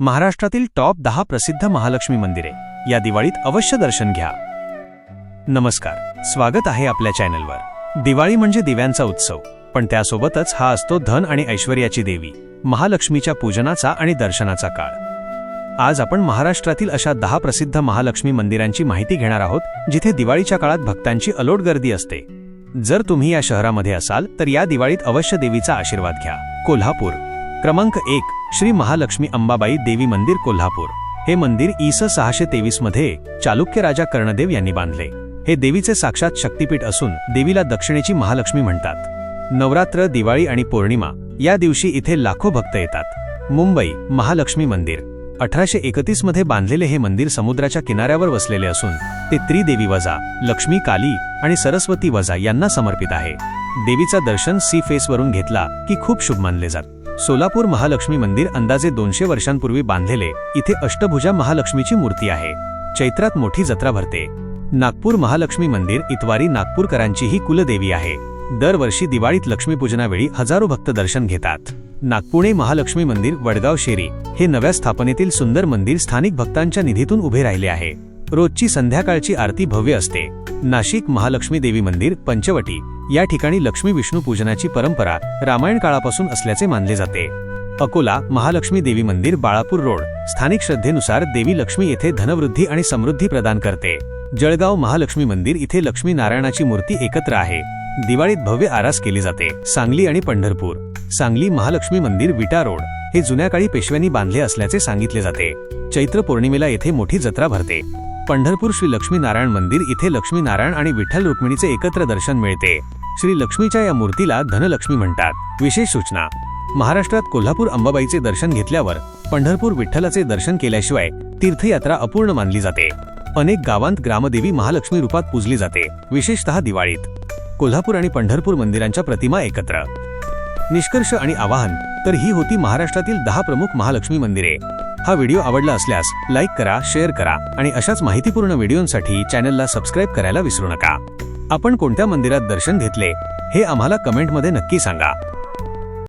महाराष्ट्रातील टॉप दहा प्रसिद्ध महालक्ष्मी मंदिरे. या दिवाळीत अवश्य दर्शन घ्या. नमस्कार. स्वागत आहे आपल्या चॅनलवर. दिवाळी म्हणजे दिव्यांचा उत्सव पण त्यासोबतच हा असतो धन आणि ऐश्वर्याची देवी महालक्ष्मीच्या पूजनाचा आणि दर्शनाचा काळ. आज आपण महाराष्ट्रातील अशा दहा प्रसिद्ध महालक्ष्मी मंदिरांची माहिती घेणार आहोत जिथे दिवाळीच्या काळात भक्तांची अलोट गर्दी असते. जर तुम्ही या शहरामध्ये असाल तर या दिवाळीत अवश्य देवीचा आशीर्वाद घ्या. कोल्हापूर. क्रमांक एक श्री महालक्ष्मी अंबाबाई देवी मंदिर कोल्हापूर. हे मंदिर इस सहाशे तेवीसमध्ये चालुक्य राजा कर्णदेव यांनी बांधले. हे देवीचे साक्षात शक्तीपीठ असून देवीला दक्षिणेची महालक्ष्मी म्हणतात. नवरात्र दिवाळी आणि पौर्णिमा या दिवशी इथे लाखो भक्त येतात. मुंबई महालक्ष्मी मंदिर. अठराशे एकतीसमध्ये बांधलेले हे मंदिर समुद्राच्या किनाऱ्यावर वसलेले असून ते त्रिदेवी वजा लक्ष्मी काली आणि सरस्वती वजा यांना समर्पित आहे. देवीचा दर्शन सी फेसवरून घेतला की खूप शुभ मानले जात. सोलापूर महालक्ष्मी मंदिर अंदाजे दोनशे वर्षांपूर्वी बांधलेले इथे अष्टभुजा महालक्ष्मीची मूर्ती आहे. चैत्रात मोठी जत्रा भरते. नागपूर महालक्ष्मी मंदिर इतवारी नागपूरकरांची ही कुलदेवी आहे. दरवर्षी दिवाळीत लक्ष्मीपूजनावेळी हजारो भक्त दर्शन घेतात. नागपुणे महालक्ष्मी मंदिर वडगाव शेरी हे नव्या स्थापनेतील सुंदर मंदिर स्थानिक भक्तांच्या निधीतून उभे राहिले आहे. रोजची संध्याकाळची आरती भव्य असते. नाशिक महालक्ष्मी देवी मंदिर पंचवटी. या ठिकाणी लक्ष्मी विष्णू पूजनाची परंपरा रामायण काळापासून असल्याचे मानले जाते. अकोला महालक्ष्मी देवी मंदिर बाळापूर रोड. स्थानिक श्रद्धेनुसार देवी लक्ष्मी येथे धनवृद्धी आणि समृद्धी प्रदान करते. जळगाव महालक्ष्मी मंदिर इथे लक्ष्मी नारायणाची मूर्ती एकत्र आहे. दिवाळीत भव्य आरास केली जाते. सांगली आणि पंढरपूर. सांगली महालक्ष्मी मंदिर विटा रोड. हे जुन्या काळी पेशव्यांनी बांधले असल्याचे सांगितले जाते. चैत्र पौर्णिमेला येथे मोठी जत्रा भरते. पंढरपूर श्री लक्ष्मीनारायण मंदिर इथे लक्ष्मीनारायण आणि विठ्ठल रुक्मिणीचे एकत्र दर्शन मिळते. श्री लक्ष्मीच्या या मूर्तीला धनलक्ष्मी म्हणतात. विशेष सूचना. महाराष्ट्रात कोल्हापूर अंबाबाईचे दर्शन घेतल्यावर पंढरपूर विठ्ठलाचे दर्शन केल्याशिवाय तीर्थयात्रा अपूर्ण मानली जाते. अनेक गावांत ग्रामदेवी महालक्ष्मी रूपात पूजली जाते. विशेषतः दिवाळीत. कोल्हापूर आणि पंढरपूर मंदिरांच्या प्रतिमा एकत्र. निष्कर्ष आणि आवाहन. तर ही होती महाराष्ट्रातील दहा प्रमुख महालक्ष्मी मंदिरे. हा व्हिडिओ आवडला असल्यास लाईक करा शेअर करा आणि अशाच माहितीपूर्ण व्हिडिओंसाठी चॅनलला सबस्क्राईब करायला विसरू नका. आपण कोणत्या मंदिरात दर्शन घेतले हे आम्हाला कमेंटमध्ये नक्की सांगा.